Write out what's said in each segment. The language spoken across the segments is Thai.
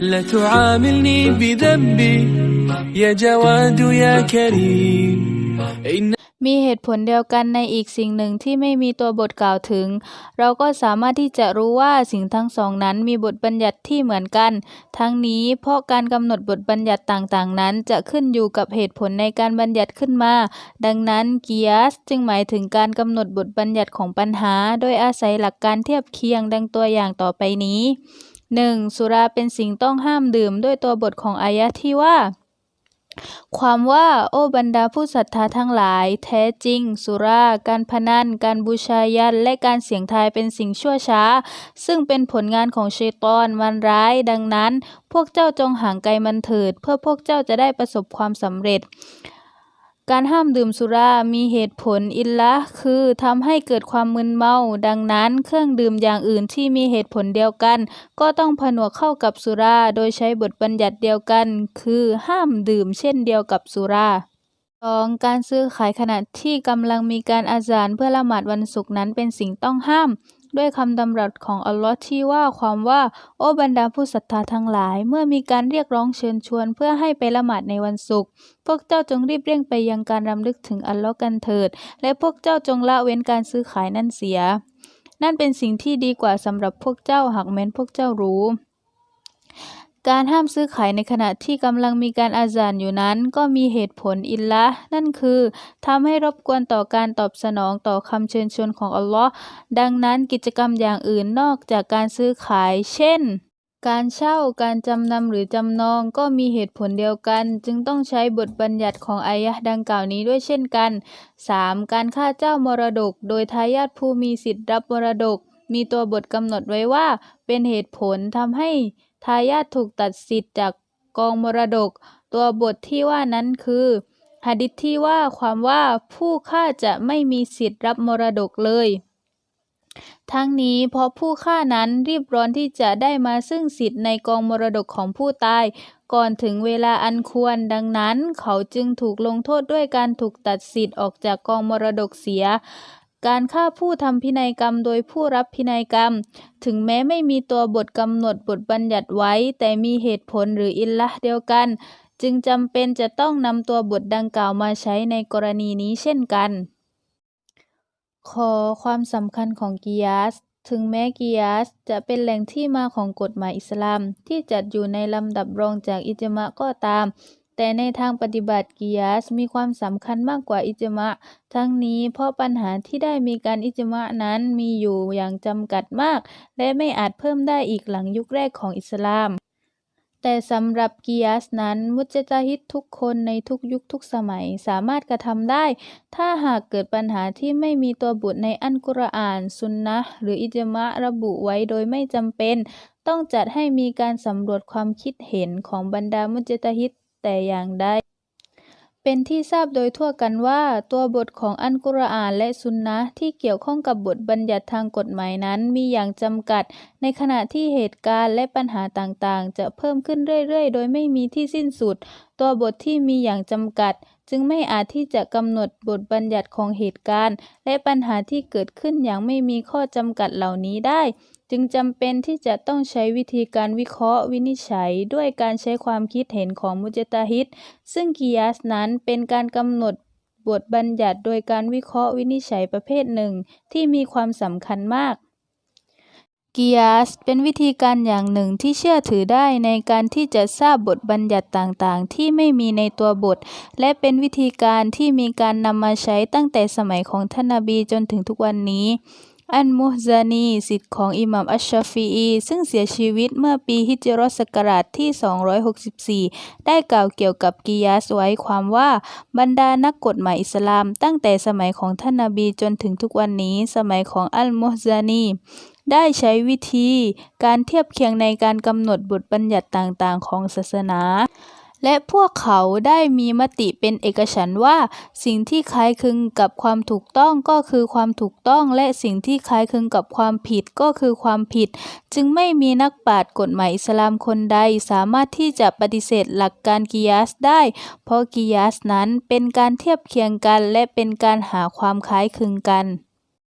لا تعاملني بذنبي يا جواد يا كريم إن มีเหตุผลเดียวกันในอีกสิ่งหนึ่งที่ไม่มีตัวบทกล่าวถึง เราก็สามารถที่จะรู้ว่าสิ่งทั้งสองนั้นมีบทบัญญัติที่เหมือนกัน ทั้งนี้เพราะการกำหนดบทบัญญัติต่างๆ นั้นจะขึ้นอยู่กับเหตุผลในการบัญญัติขึ้นมา ดังนั้นกิยาสจึงหมายถึงการกำหนดบทบัญญัติของปัญหา โดยอาศัยหลักการเทียบเคียงดังตัวอย่างต่อไปนี้ 1. สุราเป็นสิ่งต้องห้ามดื่มด้วยตัวบทของอายะที่ว่า ความว่าโอ้บรรดาผู้ศรัทธาทั้งหลาย แท้จริง สุรา การพนัน การบูชายันและการเสี่ยงทายเป็นสิ่งชั่วช้า ซึ่งเป็นผลงานของชัยฏอนมันร้าย ดังนั้น พวกเจ้าจงห่างไกลมันเถิด เพื่อพวกเจ้าจะได้ประสบความสำเร็จ การห้ามดื่มสุรามีเหตุผลอิลละคือทำให้เกิดความมึนเมา ดังนั้นเครื่องดื่มอย่างอื่นที่มีเหตุผลเดียวกัน ก็ต้องผนวกเข้ากับสุรา โดยใช้บทบัญญัติเดียวกัน คือห้ามดื่มเช่นเดียวกับสุรา 2. การซื้อขายขณะที่กำลังมีการอาจารเพื่อละหมาดวันศุกร์นั้นเป็นสิ่งต้องห้าม ด้วยคำดำรัสของอัลลอฮ์ที่ว่าความว่า โอ้บรรดาผู้ศรัทธาทั้งหลาย เมื่อมีการเรียกร้องเชิญชวนเพื่อให้ไปละหมาดในวันศุกร์พวกเจ้าจงรีบเร่งไปยังการรำลึกถึงอัลลอฮ์กันเถิด และพวกเจ้าจงละเว้นการซื้อขายนั่นเสีย นั่นเป็นสิ่งที่ดีกว่าสำหรับพวกเจ้าหากแม้นพวกเจ้ารู้ การห้ามซื้อขายในขณะที่กำลังมีการอาจารอยู่นั้น ก็มีเหตุผลอิลละนั่นคือทำให้รบกวนต่อการตอบสนองต่อคำเชิญชวนของอัลลอฮ์ดังนั้นกิจกรรมอย่างอื่นนอกจากการซื้อขาย เช่น การเช่าการจำนำหรือจำนองก็มีเหตุผลเดียวกัน จึงต้องใช้บทบัญญัติของอายะห์ดังกล่าวนี้ด้วยเช่นกัน 3. การฆ่าเจ้ามรดก โดยทายาทผู้มีสิทธิ์รับมรดก มีตัวบทกำหนดไว้ว่า เป็นเหตุผลทำให้ ทายาทถูกตัดสิทธิ์จากกองมรดก ตัวบทที่ว่านั้นคือหะดิษที่ว่าความว่าผู้ฆ่าจะไม่มีสิทธิ์รับมรดกเลย ทั้งนี้เพราะผู้ฆ่านั้นรีบร้อนที่จะได้มาซึ่งสิทธิ์ในกองมรดกของผู้ตาย ก่อนถึงเวลาอันควรดังนั้น เขาจึงถูกลงโทษด้วยการถูกตัดสิทธิ์ออกจากกองมรดกเสีย การฆ่าผู้ทำพินัยกรรมโดยผู้รับพินัยกรรม ถึงแม้ไม่มีตัวบทกำหนดบทบัญญัติไว้ แต่มีเหตุผลหรืออิลละเดียวกัน จึงจำเป็นจะต้องนำตัวบทดังกล่าวมาใช้ในกรณีนี้เช่นกันขอความสำคัญของกิยาสถึงแม้กิยาสจะเป็นแหล่งที่มาของกฎหมายอิสลาม ที่จัดอยู่ในลำดับรองจากอิจมะก็ตาม แต่ในทางปฏิบัติกิยาสมีความสำคัญมากกว่าอิจมะ ทั้งนี้เพราะปัญหาที่ได้มีการอิจมะนั้นมีอยู่อย่างจำกัดมาก และไม่อาจเพิ่มได้อีกหลังยุคแรกของอิสลาม แต่สำหรับกิยาสนั้นมุจตะฮิดทุกคนในทุกยุคทุกสมัยสามารถกระทำได้ ถ้าหากเกิดปัญหาที่ไม่มีตัวบทในอัลกุรอานซุนนะหรืออิจมะระบุไว้โดยไม่จำเป็นต้องจัดให้มีการสำรวจความคิดเห็นของบรรดามุจตะฮิด แต่อย่างใด เป็นที่ทราบโดยทั่วกันว่า ตัวบทของอัลกุรอานและซุนนะที่เกี่ยวข้องกับบทบัญญัติทางกฎหมายนั้นมีอย่างจำกัด ในขณะที่เหตุการณ์และปัญหาต่างๆ จะเพิ่มขึ้นเรื่อยๆ โดยไม่มีที่สิ้นสุด ตัวบทที่มีอย่างจำกัด จึงไม่อาจที่จะกำหนดบทบัญญัติของเหตุการณ์ และปัญหาที่เกิดขึ้นอย่างไม่มีข้อจำกัดเหล่านี้ได้ จึงจำเป็นที่จะต้องใช้วิธีการวิเคราะห์วินิจฉัย ด้วยการใช้ความคิดเห็นของมุจตะฮิดซึ่งกิยาสนั้นเป็นการกำหนดบทบัญญัติโดยการวิเคราะห์วินิจฉัยประเภทหนึ่ง ที่มีความสำคัญมาก กิยาสเป็นวิธีการอย่างหนึ่งที่เชื่อถือได้ในการที่จะทราบบทบัญญัติต่างๆ ที่ไม่มีในตัวบท และเป็นวิธีการที่มีการนำมาใช้ตั้งแต่สมัยของท่านนบีจนถึงทุกวันนี้ อันมุฮซานีศิษย์ของอิหม่ามอัชชาฟีอีซึ่งเสียชีวิตเมื่อปีฮิจราะห์ศักราชที่ 264 ได้กล่าวเกี่ยวกับกิยาสไว้ความว่าบรรดานักกฎหมายอิสลาม ตั้งแต่สมัยของท่านนบีจนถึงทุกวันนี้ สมัยของอัลมุฮซานี ได้ใช้วิธีการเทียบเคียงในการกำหนดบทบัญญัติต่างๆ ของศาสนา และพวกเขาได้มีมติเป็นเอกฉันท์ว่า สิ่งที่คล้ายคลึงกับความถูกต้องก็คือความถูกต้อง และสิ่งที่คล้ายคลึงกับความผิดก็คือความผิด จึงไม่มีนักปราชญ์กฎหมายอิสลามคนใดสามารถที่จะปฏิเสธหลักการกิยาสได้ เพราะกิยาสนั้นเป็นการเทียบเคียงกันและเป็นการหาความคล้ายคลึงกัน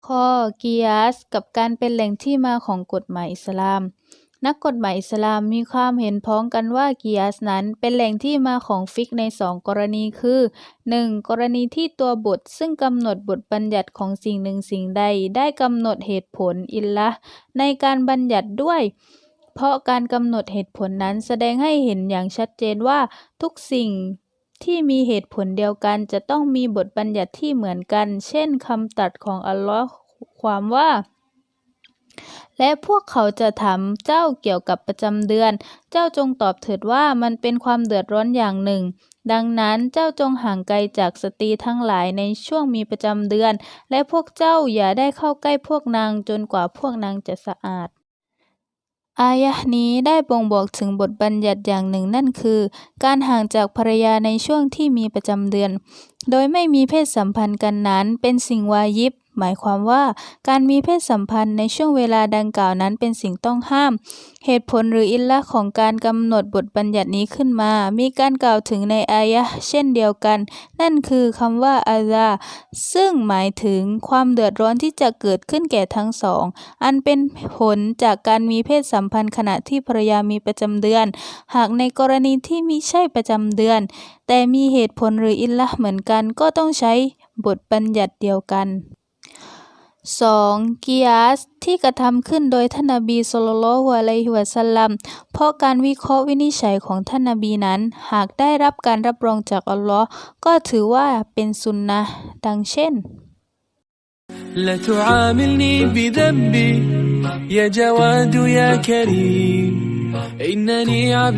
ข้อกิยาสกับการเป็นแหล่งที่มาของกฎหมายอิสลาม นักกฎหมายอิสลามมีความเห็นพ้องกันว่ากิยาสนั้นเป็นแหล่งที่มาของฟิกในสองกรณีคือ 1. กรณีที่ตัวบทซึ่งกำหนดบทบัญญัติของสิ่งหนึ่งสิ่งใด ได้กำหนดเหตุผลอิลละในการบัญญัติด้วย เพราะการกำหนดเหตุผลนั้นแสดงให้เห็นอย่างชัดเจนว่าทุกสิ่ง ที่มีเหตุผลเดียวกัน จะต้องมีบทบัญญัติที่เหมือนกัน เช่นคำตรัสของอัลลอฮ์ความว่า และพวกเขาจะถามเจ้าเกี่ยวกับประจำเดือน เจ้าจงตอบเถิดว่ามันเป็นความเดือดร้อนอย่างหนึ่ง ดังนั้นเจ้าจงห่างไกลจากสตรีทั้งหลายในช่วงมีประจำเดือน และพวกเจ้าอย่าได้เข้าใกล้พวกนางจนกว่าพวกนางจะสะอาด อายะห์นี้ได้บ่งบอกถึงบทบัญญัติอย่างหนึ่งนั่นคือ การห่างจากภรรยาในช่วงที่มีประจำเดือน โดยไม่มีเพศสัมพันธ์กันนั้นเป็นสิ่งวายิบ หมายความว่าการมีเพศสัมพันธ์ในช่วงเวลาดังกล่าวนั้นเป็นสิ่งต้องห้าม เหตุผลหรืออิลละห์ของการกำหนดบทบัญญัตินี้ขึ้นมา มีการกล่าวถึงในอายะเช่นเดียวกัน นั่นคือคำว่าอาซาซึ่งหมายถึงความเดือดร้อนที่จะเกิดขึ้นแก่ทั้งสอง อันเป็นผลจากการมีเพศสัมพันธ์ขณะที่ภรรยามีประจำเดือน หากในกรณีที่มิใช่ประจำเดือน แต่มีเหตุผลหรืออิลละห์เหมือนกันก็ต้องใช้บทบัญญัติเดียวกัน 2. กิยาสที่กระทำขึ้นโดยท่านนบีศ็อลลัลลอฮุอะลัยฮิวะซัลลัม เพราะการวิเคราะห์วินิจฉัยของท่านนบีนั้น หากได้รับการรับรองจากอัลลอฮ์ก็ถือว่าเป็นสุนนะห์ดังเช่น لا تعاملني بذنبي يا جواد يا كريم إنني عبد